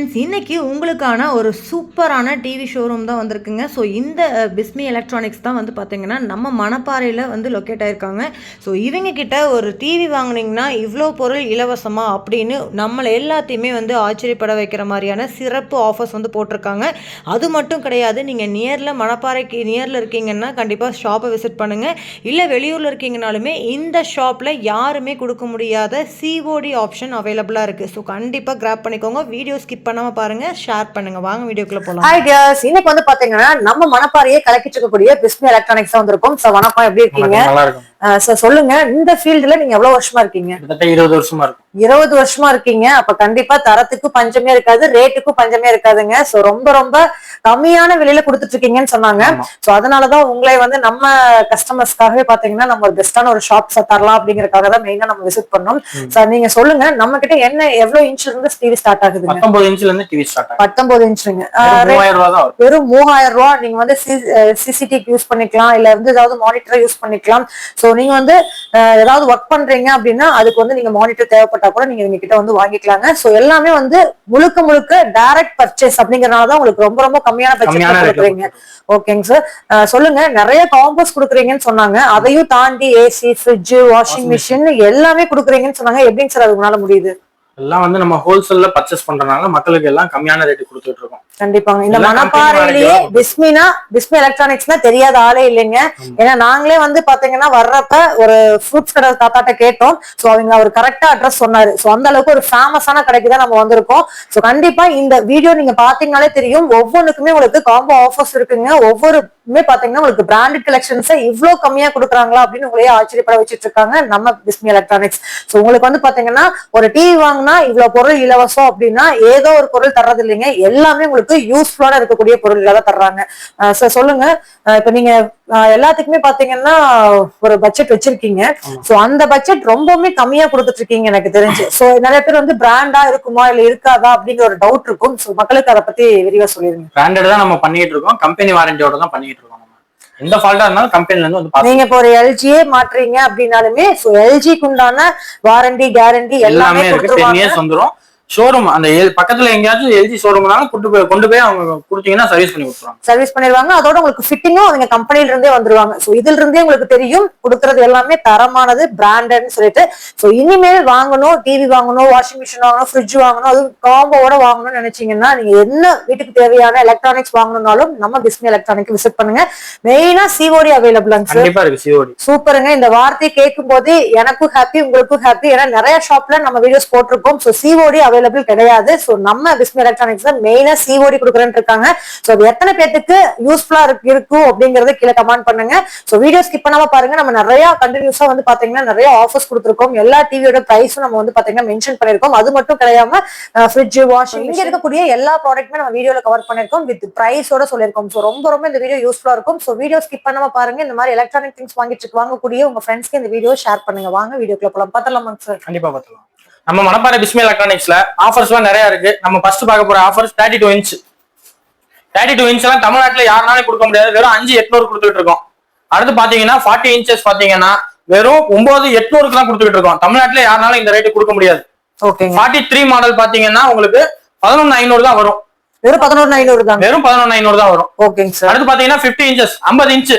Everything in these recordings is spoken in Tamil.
ஃப்ரெண்ட்ஸ் இன்றைக்கி உங்களுக்கான ஒரு சூப்பரான டிவி ஷோரூம் தான் வந்திருக்குங்க. ஸோ இந்த பிஸ்மி எலக்ட்ரானிக்ஸ் தான் வந்து பார்த்திங்கன்னா நம்ம மணப்பாறையில் வந்து லொக்கேட் ஆகிருக்காங்க ஸோ இவங்க கிட்ட ஒரு டிவி வாங்கினீங்கன்னா இவ்வளோ பொருள் இலவசமாக அப்படின்னு நம்மளை எல்லாத்தையுமே வந்து ஆச்சரியப்பட வைக்கிற மாதிரியான சிறப்பு ஆஃபர்ஸ் வந்து போட்டிருக்காங்க. அது மட்டும் கிடையாது நீங்கள் நியரில் மணப்பாறைக்கு நியரில் இருக்கீங்கன்னா கண்டிப்பாக ஷாப்பை விசிட் பண்ணுங்கள் இல்லை வெளியூரில் இருக்கீங்கனாலுமே இந்த ஷாப்பில் யாருமே கொடுக்க முடியாத சிஓடி ஆப்ஷன் அவைலபிளாக இருக்குது ஸோ கண்டிப்பாக கிராப் பண்ணிக்கோங்க. வீடியோ ஸ்கிப் பண்ணாமல் பாருங்கள் ஷேர் பண்ணுங்கள் வாங்க வீடியோக்குள்ளே போகலாம் ஹாய் டியர்ஸ் இன்னைக்கு வந்து பாத்தீங்கன்னா நம்ம மணப்பாறையே கலக்கிட்டு இருக்கக்கூடிய பிஸ்மி எலக்ட்ரானிக்ஸ் வந்திருக்கும். சார் வணக்கம் எப்படி இருக்கீங்க? சார் சொல்லுங்க இந்த ஃபீல்டுல நீங்க எவ்வளவு வருஷமா இருக்கீங்க? கிட்டத்தட்ட இருபது வருஷமா இருக்கும். இருபது வருஷமா இருக்கீங்க. அப்ப கண்டிப்பா தரத்துக்கு பஞ்சமே இருக்காது ரேட்டுக்கும் பஞ்சமே இருக்காதுங்க. சோ ரொம்ப ரொம்ப கம்மியான விலையில கொடுத்துட்டு இருக்கீங்கன்னு சொன்னாங்க. சோ அதனாலதான் உங்களை வந்து நம்ம கஸ்டமர்ஸ்க்காகவே பாத்தீங்கன்னா நம்ம ஒரு பெஸ்டான ஒரு ஷாப் தரலாம் அப்படிங்கறதுக்காக தான் மெயினா நம்ம விசிட் பண்ணோம். சார் நீங்க சொல்லுங்க நம்ம கிட்ட என்ன எவ்வளவு இன்ச்ல இருந்து டிவி ஸ்டார்ட் ஆகுதுங்க? பத்தொன்பது இன்ச்ல இருந்து டிவி ஸ்டார்ட் பத்தொன்பது இன்ச்சுங்க வெறும் மூவாயிரம் ரூபாய் நீங்க வந்து சிசிடிவி யூஸ் பண்ணிக்கலாம் இல்ல வந்து ஏதாவது மானிட்டர் யூஸ் பண்ணிக்கலாம். சோ நீங்க வந்து ஏதாவது ஒர்க் பண்றீங்க அப்படின்னா அதுக்கு வந்து நீங்க மானிட்டர் தேவைப்பட்டா கூட நீங்க கிட்ட வந்து வாங்கிக்கலாங்க. சோ எல்லாமே வந்து முழுக்க முழுக்க டைரக்ட் பர்ச்சேஸ் அப்படிங்கறதுனால தான் உங்களுக்கு ரொம்ப ரொம்ப கம்மியான பட்ஜெட் கொடுக்குறீங்க. ஓகேங்க சார் சொல்லுங்க நிறைய காம்போஸ் கொடுக்குறீங்கன்னு சொன்னாங்க. அதையும் தாண்டி ஏசி ஃப்ரிட்ஜ் வாஷிங் மிஷின் எல்லாமே கொடுக்குறீங்கன்னு சொன்னாங்க. எப்படிங்க சார் அது உங்களால முடியுது? எல்லாம் வந்து நம்ம ஹோல்சேல்ல பர்ச்சேஸ் பண்றதுனால மக்களுக்கு எல்லாம் கம்மியான ரேட்டு கொடுத்துட்டு இருக்கோம். கண்டிப்பாங்க. இந்த மணப்பாறையிலேயே வாங்கிக்கலாம். பிஸ்மினா பிஸ்மி எலக்ட்ரானிக்ஸ்னா தெரியாத ஆளே இல்லைங்க. ஏன்னா நாங்களே வந்து பாத்தீங்கன்னா வர்றப்ப ஒரு ஃப்ரூட்ஸ் கடை தாத்தாட்ட கேட்டோம். சோ அவங்க அவர் கரெக்டா அட்ரஸ் சொன்னாரு. சோ அந்த அளவுக்கு ஒரு ஃபேமஸான கடைக்கு தான் நம்ம வந்திருக்கோம். சோ கண்டிப்பா இந்த வீடியோ நீங்க பாத்தீங்கனாலே தெரியும். ஒவ்வொன்றுக்குமே உங்களுக்கு காம்போ ஆஃபர்ஸ் இருக்குங்க. ஒவ்வொருமே பாத்தீங்கன்னா உங்களுக்கு பிராண்டட் கலெக்ஷன்ஸ் இவ்ளோ கம்மியா கொடுக்குறாங்களா அப்படின்னு உங்களையே ஆச்சரியப்பட வச்சிட்டு இருக்காங்க நம்ம பிஸ்மி எலக்ட்ரானிக்ஸ் சோ உங்களுக்கு வந்து பாத்தீங்கன்னா ஒரு டிவி வாங்கினா இவ்வளவு பொருள் இலவசம் அப்படின்னா ஏதோ ஒரு பொருள் தர்றது இல்லைங்க எல்லாமே உங்களுக்கு யூஸ்ஃபுல்லான இருக்கக்கூடிய பொருள்களை தான் தர்றாங்க. சார் சொல்லுங்க. இப்ப நீங்க எல்லாத்துக்குமே பாத்தீங்கன்னா ஒரு பட்ஜெட் வச்சிருக்கீங்க. சோ அந்த பட்ஜெட் ரொம்பவுமே கம்மியா கொடுத்துட்டு இருக்கீங்க எனக்கு தெரிஞ்சு. சோ நிறைய பேர் வந்து பிராண்டா இருக்குமா இல்ல இருக்காதா அப்படிங்கிற ஒரு டவுட் இருக்கும். சோ மக்களுக்கு அதை பத்தி விரிவா சொல்லிருங்க. பிராண்டட் தான் நம்ம பண்ணிட்டு இருக்கோம். கம்பெனி வாரண்டியோட தான் பண்ணிட்டு இருக்கோம் எந்த ஃபால்ட்டா இருந்தாலும் கம்பெனில இருந்து வந்து நீங்க இப்போ ஒரு எல்ஜியே மாற்றுறீங்க அப்படின்னாலுமே எல்ஜிக்கு உண்டான வாரண்டி கேரண்டி எல்லாமே இருக்கு. டென் இயர்ஸ் வந்துரும். ஷோரூம் அந்த பக்கத்துல எங்கேயாச்சும் எல்ஜி ஷோரூம்னாலும் கொண்டு போய் கொண்டு போய் அவங்க கொடுத்தீங்கன்னா சர்வீஸ் பண்ணி கொடுத்துருவாங்க. சர்வீஸ் பண்ணிடுவாங்க. அதோட உங்களுக்கு ஃபிட்டிங்கும் அவங்க கம்பெனில இருந்தே வந்துருவாங்க. சோ இதுல இருந்தே உங்களுக்கு தெரியும் கொடுக்கறது எல்லாமே தரமானது பிராண்டட்னு சொல்லிட்டு. சோ இனிமேல் வாங்கணும் டிவி வாங்கணும் வாஷிங் மிஷின் வாங்கணும் ஃப்ரிட்ஜ் வாங்கணும் அது காம்போவோட வாங்கணும்னு நினைச்சீங்கன்னா நீங்க என்ன வீட்டுக்கு தேவையான எலக்ட்ரானிக்ஸ் வாங்கணும்னாலும் நம்ம பிஸ்மி எலக்ட்ரானிக் விசிட் பண்ணுங்க. மெயினா சிஓடி அவைலபிளாங்க கண்டிப்பா இருக்கு சிஓடி சூப்பருங்க. இந்த வார்த்தையை கேட்கும் போது எனக்கும் ஹாப்பி உங்களுக்கும் ஹாப்பி ஏன்னா நிறைய ஷாப்ல நம்ம வீடியோஸ் போட்டிருக்கோம். ஸோ சிஓடி அவைலபிள் கிடையாது. ஸோ நம்ம பிஸ்மி எலக்ட்ரானிக்ஸ் மெயினா சிஓடி கொடுக்குறேன்னு இருக்காங்க. ஸோ அது எத்தனை பேத்துக்கு யூஸ்ஃபுல்லா இருக்கும் அப்படிங்கறத கீழே கமெண்ட் பண்ணுங்க. ஸோ வீடியோ ஸ்கிப் பண்ணாம பாருங்க. நம்ம நிறைய கண்டினியூஸா வந்து பாத்தீங்கன்னா நிறைய ஆஃபர்ஸ் கொடுத்துருக்கோம். எல்லா டிவியோட பிரைஸும் நம்ம வந்து பாத்தீங்கன்னா மென்ஷன் பண்ணிருக்கோம். அது மட்டும் கிடையாம ஃப்ரிட்ஜ் வாஷிங் இங்க இருக்கக்கூடிய எல்லா ப்ராடக்ட்டுமே நம்ம வீடியோல கவர் பண்ணிருக்கோம். வித் பிரைஸோட சொல்லியிருக்கோம் ஸோ ரொம்ப ரொம்ப இந்த வீடியோ யூஸ்ஃபுல்லா இருக்கும். ஸோ வீடியோ ஸ்கிப் பண்ணாம பாருங்க. இந்த மாதிரி எலக்ட்ரானிக் திங்ஸ் வாங்கிட்டு வாங்கக்கூடிய உங்க ஃப்ரெண்ட்ஸ்க்கு இந்த வீடியோ ஷேர் பண்ணுங்க. வாங்க வீடியோக்குள்ள போலாம். பார்த்தலாமாங்க சார் கண்டிப்பா பார்த்துக்கலாம் நம்ம மணப்பாறை பிஸ்மி எலக்ட்ரானிக்ஸ்ல ஆஃபர்ஸ் எல்லாம் நிறைய இருக்கு. நம்ம ஃபர்ஸ்ட் பார்க்க போற offers thirty two inch thirty two inch எல்லாம் தமிழ்நாட்டுல யாருனாலும் கொடுக்க முடியாது. வெறும் அஞ்சு எட்நூறு கொடுத்துட்டு இருக்கோம். அடுத்து பாத்தீங்கன்னா ஃபார்ட்டி இன்ச்சஸ் பாத்தீங்கன்னா வெறும் ஒன்பது எட்நூறுக்கு தான் கொடுத்துட்டு இருக்கோம். தமிழ்நாட்டுல யாருனாலும் இந்த ரேட்டு கொடுக்க முடியாது. ஃபார்ட்டி த்ரீ மாடல் பாத்தீங்கன்னா உங்களுக்கு பதினொன்னு ஐநூறு தான் வரும். வெறும் பதினொன்று ஐநூறு தாங்க. வெறும் பதினொன்னு ஐநூறு தான் வரும். ஓகேங்க சார் அடுத்து பாத்தீங்கன்னா 50 இன்ச்சஸ் 50 இன்ச்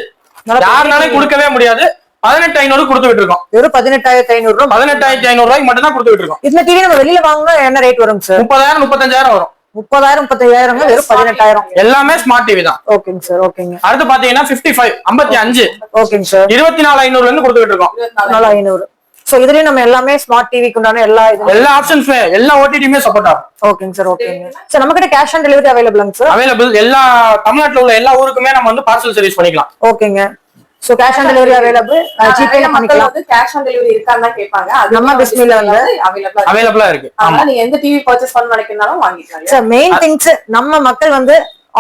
நல்லா யாருனாலும் கொடுக்கவே முடியாது. பதினெட்டு ஐநூறு கொடுத்துட்டு இருக்கோம் வெறும் பதினெட்டாயிரத்தி ஐநூறு ரூபாய் பதினெட்டாயிரத்தி ஐநூறு ரூபாய்க்கு மட்டும் தான் கொடுத்துட்டு இருக்கோம் இந்த டிவி நம்ம வெளியில வாங்கினா என்ன ரேட் வரும் சார் முப்பதாயிரம் முப்பத்தஞ்சாயிரம் வரும். முப்பதாயிரம் முப்பத்தையாயிரம் வெறும் பதினெட்டாயிரம். எல்லாமே ஸ்மார்ட் டிவி தான். ஓகேங்க சார் ஓகேங்க அடுத்து பாத்தீங்கன்னா 55 ஃபைவ் ஐம்பத்தி அஞ்சு. ஓகேங்க சார் இருபத்தி நாலு ஐநூறுல இருந்து கொடுத்துட்டு இருக்கோம் நாலு ஐநூறு. சோ இதுலயும் நம்ம எல்லாமே ஸ்மார்ட் டிவிக்கு உண்டான எல்லா இது எல்லா ஆப்ஷன்ஸுமே எல்லா ஓடிடியுமே சப்போர்ட் ஆகும். ஓகேங்க சார் ஓகேங்க சார் நம்ம கிட்ட கேஷ் ஆன் டெலிவரி அவைலபிளாங்க சார் அவைலபிள் எல்லா தமிழ்நாட்டுல உள்ள எல்லா ஊருக்குமே நம்ம வந்து பார்சல் சர்வீஸ் பண்ணிக்கலாம். ஓகேங்க so cash on delivery available GPay மக்கள் பண்ணிக்கலாம். வந்து கேஷ் ஆன் டெலிவரி இருக்கான்னு தான் கேட்பாங்க. அது நம்ம பிஸ்மில வந்து அவைலபிளா அவைலபிளா இருக்கு. ஆமா அதனால நீங்க எந்த டிவி பர்ச்சேஸ் பண்ண நினைக்கிறனாலும் வாங்கிக்கலாம் சார் மெயின் திங்ஸ் நம்ம மக்கள் வந்து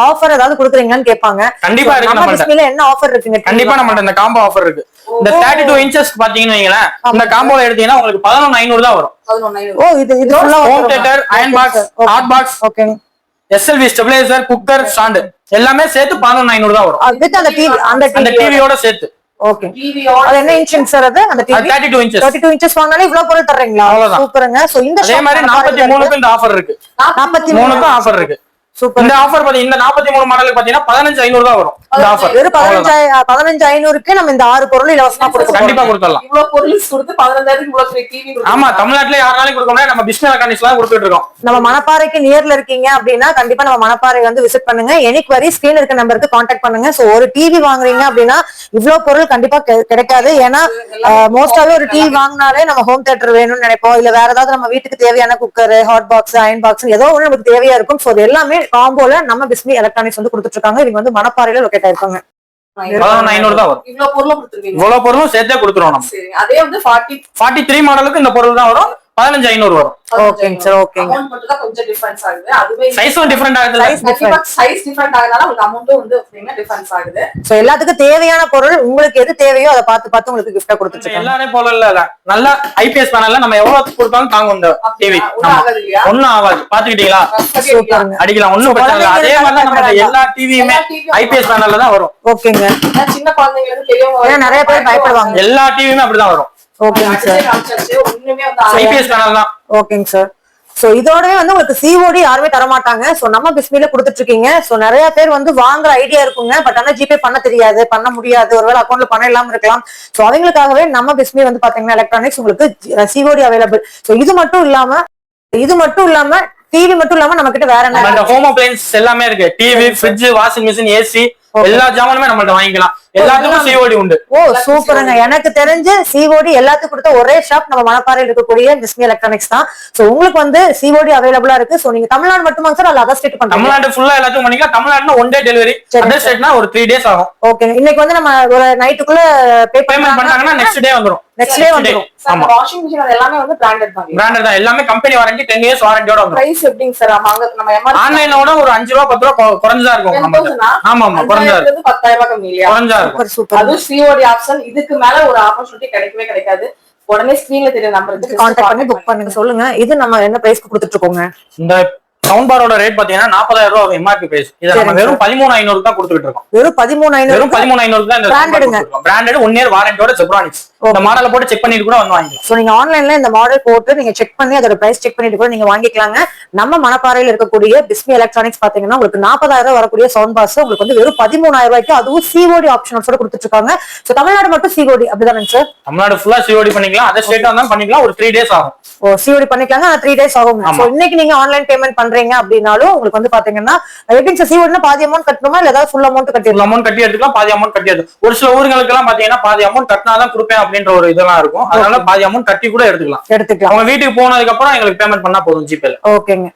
ஆஃபர் ஏதாவது கொடுக்குறீங்கன்னு கேட்பாங்க. கண்டிப்பா இருக்கு நம்ம என்ன ஆஃபர் இருக்குங்க கண்டிப்பா நம்மள்ட்ட இந்த காம்போ ஆஃபர் இருக்கு. இந்த தேர்ட்டி டூ இன்ச்சஸ் பாத்தீங்கன்னு வைங்களேன் இந்த காம்போல எடுத்தீங்கன்னா உங்களுக்கு பதினொன்னு ஐநூறு தான் வரும். ஓ இது இது ஃபுல்லா home theatre iron box hot box ஓகேங்க எஸ்எல்வி ஸ்டெபிலைசர் குக்கர் ஸ்டாண்டு எல்லாமே சேர்த்து பதினொன்னு ஐநூறு தான் வரும். வித் அந்த டிவி அந்த அந்த டிவி டிவியோட சேர்த்து. ஓகே. அது என்ன இன்ச் சார் அது? அந்த TV thirty two inches thirty two inches வாங்கினாலே இவ்வளவு பொருள் தர்றீங்களா? அவ்வளவுதான். சூப்பருங்க. சோ இந்த அதே மாதிரி நாற்பத்தி மூணுக்கும் இந்த ஆஃபர் இருக்கு. நாற்பத்தி மூணுக்கும் ஆஃபர் இருக்கு. இந்த ஆஃபர் பாத்தீங்க இந்த நாற்பத்தி மூணு மாடலுக்கு பாத்தீங்கன்னா பதினஞ்சு ஐநூறு தான் வரும். இந்த ஆஃபர் வெறும் பதினஞ்சாயிரம் பதினஞ்சு ஐநூறுக்கு நம்ம இந்த ஆறு பொருள் இலவசமா கொடுக்க கண்டிப்பா கொடுத்துடலாம். இவ்வளவு பொருள் கொடுத்து பதினஞ்சாயிரத்துக்கு இவ்வளவு பெரிய டிவி ஆமா தமிழ்நாட்டுல யாருனாலும் கொடுக்க முடியாது. நம்ம பிஸ்னஸ் எலக்ட்ரானிக்ஸ் தான் கொடுத்துட்டு இருக்கோம். நம்ம மணப்பாறைக்கு நியர்ல இருக்கீங்க அப்படின்னா கண்டிப்பா நம்ம மணப்பாறை வந்து விசிட் பண்ணுங்க. எனக்கு வரி ஸ்கிரீன் இருக்க நம்பருக்கு காண்டாக்ட் பண்ணுங்க. சோ ஒரு டிவி வாங்குறீங்க அப்படின்னா இவ்வளவு பொருள் கண்டிப்பா கெ- கிடைக்காது. ஏன்னா மோஸ்டாவே ஒரு டிவி வாங்கினாலே நம்ம ஹோம் தியேட்டர் வேணும்னு நினைப்போம். இல்ல வேற ஏதாவது நம்ம வீட்டுக்கு தேவையான cooker hot box iron box ஏதோ ஒண்ணு நமக்கு தேவையா இருக்கும். சோ அது எல்லாமே காம்போல நம்ம பிஸ்மி எலக்ட்ரானிக்ஸ் வந்து கொடுத்துட்டு இருக்காங்க இவங்க வந்து மணப்பாறையில லொக்கேட் ஆயிருக்காங்க. இவ்வளவு பொருளும் கொடுத்துருவீங்க. இவ்வளவு பொருளும் சேர்த்தே கொடுத்துருவோம் நம்ம. சரி அதே வந்து ஃபார்ட்டி ஃபார்ட்டி த்ரீ மாடலுக்கு இந்த பொருள் தான் வரும். பதினஞ்சு ஐநூறு வரும். ஓகேங்க சார் ஓகேங்க. கொஞ்சம் டிஃபரன்ஸ் ஆகுது. அதுவே சைஸும் டிஃபரெண்ட் different. சைஸ் டிஃபரெண்ட் ஆகுதுனால உங்களுக்கு அமௌண்ட்டும் வந்து டிஃபரன்ஸ் ஆகுது. சோ எல்லாத்துக்கும் தேவையான பொருள் உங்களுக்கு எது தேவையோ அதை பார்த்து பார்த்து உங்களுக்கு கிஃப்டா கொடுத்துட்டு எல்லாரும் போல இல்ல நல்ல ஐபிஎஸ் பேனல்ல நம்ம எவ்வளவு கொடுத்தாலும் தாங்கும் இந்த டிவி ஆகாது ஒண்ணும் ஆகாது. பாத்துக்கிட்டீங்களா சூப்பருங்க. அடிக்கலாம் ஒண்ணும் பிரச்சனை இல்லை. அதே மாதிரி நம்ம எல்லா டிவியுமே ஐபிஎஸ் பேனல்ல தான் வரும். ஓகேங்க. சின்ன குழந்தைங்க இருந்து பெரியவங்க நிறைய பேர் பயப்படுவாங்க. எல்லா டிவியுமே அப்படிதான் வரும். ஓகேங்க சார். ஓகேங்க சார். சோ இதோடவே வந்து உங்களுக்கு சிஓடி யாருமே தர மாட்டாங்க சோ நம்ம பிஸ்மில கொடுத்துட்டு இருக்கீங்க சோ நிறைய பேர் வந்து வாங்குற ஐடியா இருக்குங்க. பட் ஆனா ஜிபே பண்ண தெரியாது. பண்ண முடியாது. ஒருவேளை அக்கௌண்ட்ல பணம் இல்லாம இருக்கலாம். சோ அவங்களுக்காகவே நம்ம பிஸ்மி வந்து பாத்தீங்கன்னா எலக்ட்ரானிக்ஸ் உங்களுக்கு சிஓடி அவைலபிள் சோ இது மட்டும் இல்லாம இது மட்டும் இல்லாம டிவி மட்டும் இல்லாம நம்ம கிட்ட வேற என்ன ஹோம் அப்ளைன்ஸ் எல்லாமே இருக்கு. TV fridge washing machine AC எல்லா ஜாமானுமே நம்மள்ட்ட வாங்கிக்கலாம். எல்லாத்துக்கும் சிஓடி உண்டு. ஓ சூப்பருங்க. எனக்கு தெரிஞ்சு சிஓடி எல்லாத்துக்கும் கொடுத்த ஒரே ஷாப் நம்ம மணப்பாறையில் இருக்கக்கூடிய பிஸ்மி எலக்ட்ரானிக்ஸ் தான். சோ உங்களுக்கு வந்து சிஓடி அவைலபிளா இருக்கு. சோ நீங்க தமிழ்நாடு மட்டுமா சார் அல்ல அதர் ஸ்டேட் பண்றீங்க தமிழ்நாடு ஃபுல்லா எல்லாத்துக்கும் பண்ணிக்கலாம். தமிழ்நாட்டுல ஒன் டே டெலிவரி. அதர் ஸ்டேட்னா ஒரு த்ரீ டேஸ் ஆகும். ஓகே இன்னைக்கு வந்து நம்ம ஒரு நைட்டுக்குள்ள பே பேமெண்ட் பண்ணாங்கன்னா நெக்ஸ்ட் டே வந்துரும். நெக்ஸ்ட் டே வந்துரும். ஆமா. வாஷிங் மிஷின் அது எல்லாமே வந்து பிராண்டட் தான். பிராண்டட் தான். எல்லாமே கம்பெனி வாரண்டி டென் இயர்ஸ் வாரண்டியோட வந்துரும். பிரைஸ் எப்படிங்க சார் ஆமா அங்க நம்ம எம்ஆர்பி ஆன்லைனோட ஒரு அஞ்சு ரூபா பத்து ரூபா கொ- குறைஞ்சதா இருக்கும் நம்ம ஆமா ஆமா குறைஞ்சா இருந்து பத்தாயிரம் ரூபாய் கம்மி இல்லையா? Super super. அதுவும் சிஓடி ஆப்ஷன். இதுக்கு மேல ஒரு ஆப்பர்ச்சுனிட்டி கிடைக்கவே கிடைக்காது. உடனே ஸ்கிரீன்ல தெரிய நம்பருக்கு கான்டாக்ட் பண்ணி புக் பண்ணுங்க. சொல்லுங்க. இது நம்ம என்ன பிரைஸ்க்கு கொடுத்துட்டு இருக்கோங்க? இந்த சவுண்ட் பாரோட ரேட் பாத்தீங்கன்னா நாற்பதாயிரம் ரூபாய் எம்ஆர்பி பிரைஸ் இதை நம்ம வெறும் பதிமூணு ஐநூறு தான் கொடுத்துட்டு இருக்கோம். வெறும் பதிமூணு ஐநூறு வெறும் பதிமூணு ஐநூறு தான் இந்த. பிராண்டட் ஒன் இயர் வாரண்டியோட செப்ரானிக்ஸ் இந்த மாடலை போட்டு செக் பண்ணிட்டு கூட வந்து வாங்கிக்கலாம். சோ நீங்க ஆன்லைன்ல இந்த மாடல் போட்டு நீங்க செக் பண்ணி அதோட பிரைஸ் செக் பண்ணிட்டு கூட நீங்க வாங்கிக்கலாங்க. நம்ம மணப்பாறையில இருக்கக்கூடிய பிஸ்மி எலக்ட்ரானிக்ஸ் பாத்தீங்கன்னா உங்களுக்கு நாற்பதாயிரம் ரூபாய் வரக்கூடிய சவுண்ட் பாஸ் உங்களுக்கு வந்து வெறும் பதிமூணாயிரம் ரூபாய்க்கு அதுவும் சிஓடி ஆப்ஷனோட கொடுத்துட்டு இருக்காங்க. சோ தமிழ்நாடு மட்டும் சிஓடி அப்படிதானே சார்? தமிழ்நாடு ஃபுல்லா சிஓடி பண்ணிக்கலாம். அதர் ஸ்டேட்டா இருந்தாலும் பண்ணிக்கலாம். ஒரு த்ரீ டேஸ் ஆகும். சிஓடி பண்ணிக்கலாங்க ஆனா த்ரீ டேஸ் ஆகும். சோ இன்னைக்கு நீங்க ஆன்லைன் பேமெண்ட் பண்றீங்க அப்படின்னாலும் உங்களுக்கு வந்து பாத்தீங்கன்னா எப்படிங்க சார் சிஓடினா பாதி அமௌண்ட் கட்டணுமா இல்ல ஏதாவது ஃபுல் அமௌண்ட் கட்டிடலாம் அமௌண்ட் கட்டி எடுத்துக்கலாம் பாதி அமௌண்ட் கட்டி எடுத்து ஒரு சில ஊர்களுக்கு எல்லாம் பாத்தீங்கன்னா பாதி அமௌண்ட் கட்டினா தான் கொடுப்பேன் அப்படின்ற ஒரு இதெல்லாம் இருக்கும். அதனால பாதி அமௌண்ட் கட்டி கூட எடுத்துக்கலாம். எடுத்துக்கலாம். அவங்க வீட்டுக்கு போனதுக்கு அப்புறம் எங்களுக்கு பேமெண்ட் பண்ணா போதும் ஜிபேல ஓகேங்க.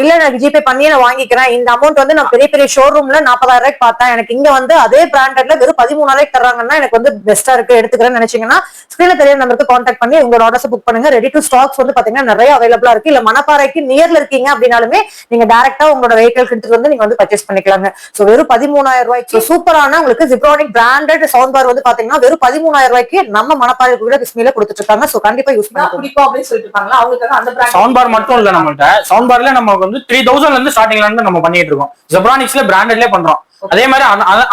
இல்ல எனக்கு ஜிபே பண்ணி நான் வாங்கிக்கிறேன். இந்த அமௌண்ட் வந்து நான் பெரிய பெரிய ஷோரூம்ல நாற்பதாயிரம் ரூபாய்க்கு பார்த்தேன். எனக்கு இங்க வந்து அதே பிராண்டட்ல வெறும் பதிமூணாயிரம் தர்றாங்கன்னா எனக்கு வந்து பெஸ்டா இருக்கு. எடுத்துக்கிறேன்னு நினைச்சீங்கன்னா ஸ்கிரீன்ல தெரிய நம்பருக்கு கான்டாக்ட் பண்ணி உங்களோட ஆர்டர்ஸ் புக் பண்ணுங்க. ரெடி டு ஸ்டாக்ஸ் வந்து பாத்தீங்கன்னா நிறைய அவைலபிளா இருக்கு. இல்ல மணப்பாறைக்கு நியர்ல இருக்கீங்க அப்படின்னாலுமே நீங்க டைரக்டா உங்களோட வெஹிக்கிள் எடுத்துட்டு வந்து நீங்க வந்து பர்ச்சேஸ் பண்ணிக்கலாங்க. சோ வெறும் பதிமூணாயிரம் ரூபாய்க்கு சூப்பரான உங்களுக்கு ஜிப்ரானிக் பிராண்டட் சவுண்ட் பார் வந்து பாத்தீங்கன்னா வெறும் பதிமூணாயிரம் ரூபாய்க்கு நம்ம மணப்பாறை கூட பிஸ்மில கொடுத்துட்டு இருக்காங்க சோ கண்டிப்பா யூஸ் பண்ணிக்கோங்க. பிடிக்கும் அப்படின்னு சொல்லிட்டு இருப்பாங்களா அவங்களுக்காக அந்த சவுண்ட் பார் மட்டும் இல்ல நம்மள்ட்ட. சவுண்ட் பார்ல நம்ம வந்து த்ரீ தௌசண்ட்ல இருந்து ஸ்டார்டிங்ல இருந்து நம்ம பண்ணிட்டு இருக்கோம். ஜெப்ரானிக்ஸ்ல பிராண்டட்லயே பண்றோம். அதே மாதிரி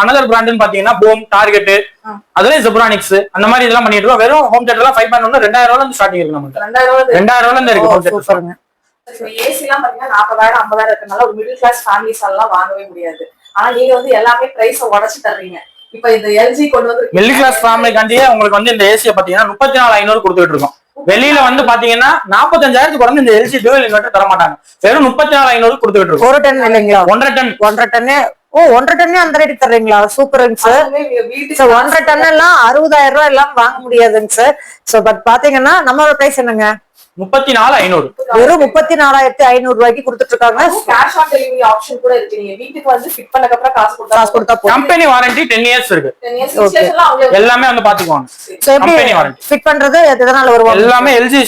அனதர் பிராண்ட்னு பாத்தீங்கன்னா போம் டார்கெட். அதுலயும் ஜெப்ரானிக்ஸ் அந்த மாதிரி இதெல்லாம் பண்ணிட்டு இருக்கோம். வெறும் ஹோம் தேட்டர்லாம் ஃபைவ் பாயிண்ட் ஒன்று ரெண்டாயிரம் ரூபாய் இருந்து ஸ்டார்டிங் இருக்கு நம்மள்ட்ட. ரெண்டாயிரம் ரூபாய் இருக்கு ஹோம் தேட்டர் ஏசி எல்லாம் பாத்தீங்கன்னா நாற்பதாயிரம் ஐம்பதாயிரம் இருக்கனால ஒரு மிடில் கிளாஸ் ஃபேமிலிஸ் எல்லாம் வாங்கவே முடியாது. ஆனா நீங்க வந்து எல்லாமே பிரைஸ் உடச்சு தர்றீங்க. இப்ப இந்த எல்ஜி கொண்டு வந்து மிடில் கிளாஸ் ஃபேமிலிக்காண்டியே உங்களுக்கு வந்து இந்த ஏசியை பாத்தீங்கன்னா முப்பத்தி நாலு ஐநூறு கொடுத்துட்டு இருக்கோம். வெளியில வந்து பாத்தீங்கன்னா நாற்பத்தஞ்சாயிரத்துக்கு குறைஞ்சு இந்த எல்சி டியூவல் இன்வெர்டர் தர மாட்டாங்க. வெறும் முப்பத்தி நாலு ஐநூறு கொடுத்துட்டு இருக்கோம். ஒரு டன் இல்லைங்களா? ஒன்றரை டன். ஒன்றரை டன்னு ஓ ஒன்றரை டன்னே அந்த ரேட்டுக்கு தர்றீங்களா? சூப்பருங்க சார் சார் ஒன்றரை டன் எல்லாம் அறுபதாயிரம் ரூபாய் எல்லாம் வாங்க முடியாதுங்க சார் சோ பட் பாத்தீங்கன்னா நம்மளோட பிரைஸ் என்னங்க? முப்பத்தி நாலு ஐநூறு. வெறும் முப்பத்தி நாலாயிரத்தி ஐநூறு ரூபாய்க்கு கொடுத்துட்டு இருக்காங்க கேஷ் ஆன் டெலிவரி ஆப்ஷன் கூட இருக்கு. நீங்க வீட்டுக்கு வந்து ஃபிட் பண்ணதுக்கு அப்புறம் காசு கொடுத்தா காசு கொடுத்தா போதும். கம்பெனி வாரண்டி டென் இயர்ஸ் இருக்கு. எல்லாம் வந்து பாத்துக்குவாங்க சோ எப்படி. ஃபிட் பண்றது? எதனால வருவாங்க எல்லாமே எல்ஜி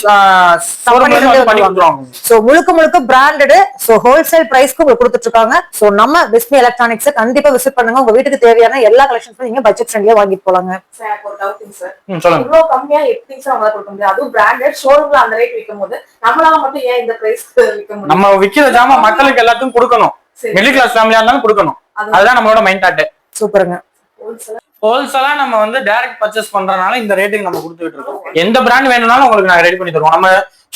பண்ணி. கொடுத்துருவாங்க. சோ முழுக்க முழுக்க பிராண்டடு சோ ஹோல்சேல் பிரைஸ்க்கு உங்களுக்கு கொடுத்துட்டு இருக்காங்க சோ நம்ம பிஸ்மி எலக்ட்ரானிக்ஸ் கண்டிப்பா விசிட் பண்ணுங்க. உங்க வீட்டுக்கு தேவையான எல்லா கலெக்ஷன்ஸும் நீங்க பட்ஜெட் ஃப்ரெண்ட்லியா வாங்கிட்டு போலாங்க. சார் ஒரு டவுட்டிங் சார் சொல்லுங்க. இவ்வளவு கம்மியா எப்படி சார் அவங்களால கொடுக்க முடியாது அதுவும் பிராண்டட் ஷோரூம்ல அந்த ரேட் விற்கும் போது நம்மளால மட்டும் ஏன் இந்த பிரைஸ் விற்க முடியும்? நம்ம விக்கிற ஜாமான் மக்களுக்கு எல்லாத்துக்கும் கொடுக்கணும். மிடில் கிளாஸ் ஃபேமிலியா இருந்தாலும் கொடுக்கணும். அது- அதுதான் நம்மளோட மைண்ட் தாட் சூப்பருங்க. ஹோல்சேலா நம்ம வந்து டைரக்ட் பர்ச்சேஸ் பண்றதுனால இந்த ரேட்டுக்கு நம்ம கொடுத்துட்டு இருக்கோம். எந்த பிராண்ட் வேணும்னாலும் உங்களுக்கு நாங்க ரெடி பண்ணி தருவோம். நம்ம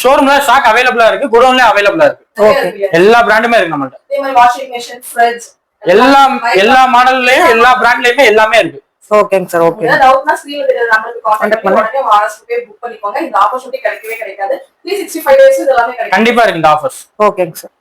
ஷோரூம்ல ஸ்டாக் அவைலபிளா இருக்கு குடோன்ல அவைலபிளா இருக்கு? எல்லா பிராண்டுமே இருக்கு நம்மள்ட்ட. அதே மாதிரி வாஷிங் மிஷின் ஃப்ரிட்ஜ் எல்லா எல்லா மாடல்லயும் எல்லா பிராண்ட்லயுமே எல்லாமே இருக்கு. ஓகேங்க சார் ஓகே டவுட்னா ஸ்கிரீன்ல தெரியற நம்பருக்கு கான்டாக்ட் Contact பண்ணி உடனே போய் புக் பண்ணிக்கோங்க. இந்த ஆப்பர்ச்சுனிட்டி கிடைக்கவே கிடைக்காது. த்ரீ சிக்ஸ்டி ஃபைவ் டேஸ் இது எல்லாமே கிடைக்கும். கண்டிப்பா இருக்கு இந்த ஆஃபர்ஸ் ஓகேங்க சார்.